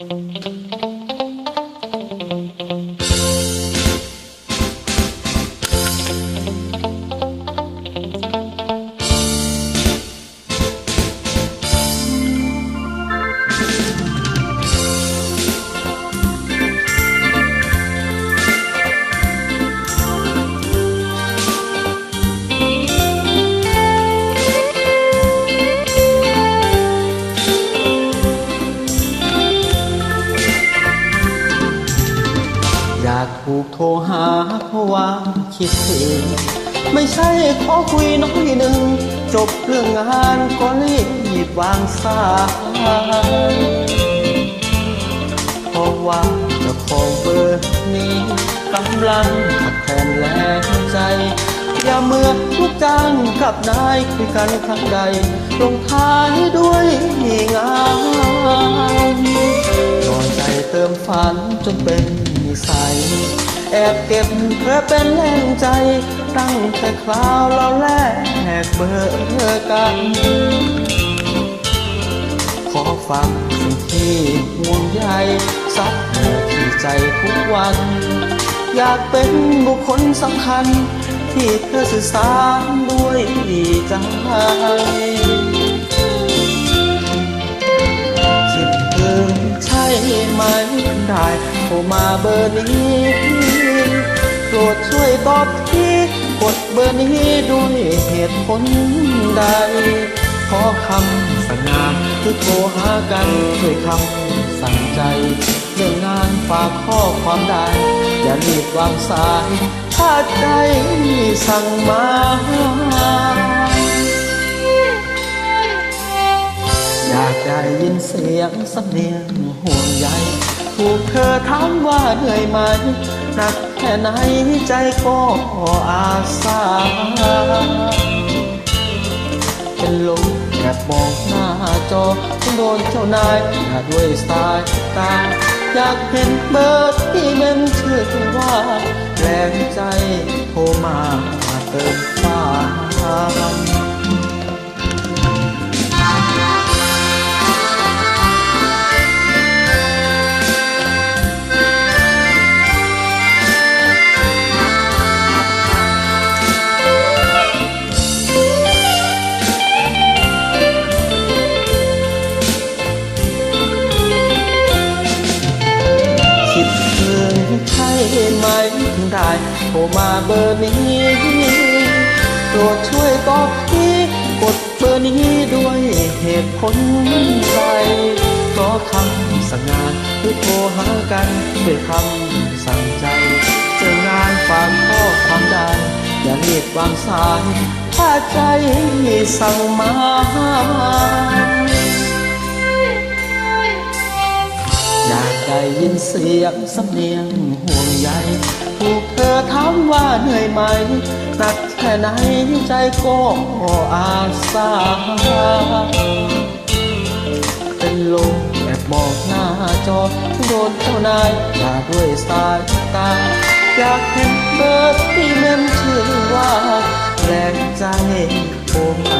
อย ถูกโทรหาเพราะว่าคิดถึง ไม่ใช่ขอคุยน้อยหนึ่ง จบเรื่องงานก็รีบวางสายเพราะว่าเจ้าของเบอร์นี้กำลังขัดแทนแรงใจ อย่าเมื่อลูกจ้างกับนายคุยกันครั้งใด ลงท้ายด้วยงานนอนใจเติมฝันจนเป็น นิสัยแอบเก็บเพื่อเป็นแรงใจ ตั้งแต่คราวเราแลกเบอร์กัน ขอฟังสิ่งที่ห่วงใยซับเหงื่อที่ใจทุกวัน อยากเป็นบุคคลสำคัญ ที่เธอสื่อสารด้วยใจ ได้โทรมาเบอร์นี้โปรดช่วยตอบทีกดเบอร์นี้ด้วยเหตุผลใด ขอคำสั่งงานคือโทรหากันด้วยคำสั่งใจ เรื่องงานฝากข้อความได้ อย่ารีบวางสาย ถ้าใจสั่งมาอยากได้ยินเสียงสำเนียงห่วงใย ถูกเธอถามว่าเหนื่อยไหมหนักแค่ไหนใจก็อาสาเป็นลมแอบมองหน้าจอโดนเจ้านายด่าด้วยสายตา อยากเห็นเบอร์ที่เมมชื่อว่า ได้โทรมาเบอร์นี้โปรดช่วยตอบทีกดเบอร์นี้ด้วยเหตุผลใดเพราะคำสั่งงานคือโทรหากันด้วยคำสั่งใจเจองานฝากข้อความใดอย่ารีบวางสายถ้าใจสั่งมา ยินเสียงสำเนียงห่วงใยถูกเธอถามว่าเหนื่อยไหมหนักแค่ไหนใจก็อาสา เป็นลมแอบมองหน้าจอโดนเจ้านายด่าด้วยสายตา อยากเห็นเบอร์ที่เมมชื่อว่าแรงใจโทรมาเกินฟ้า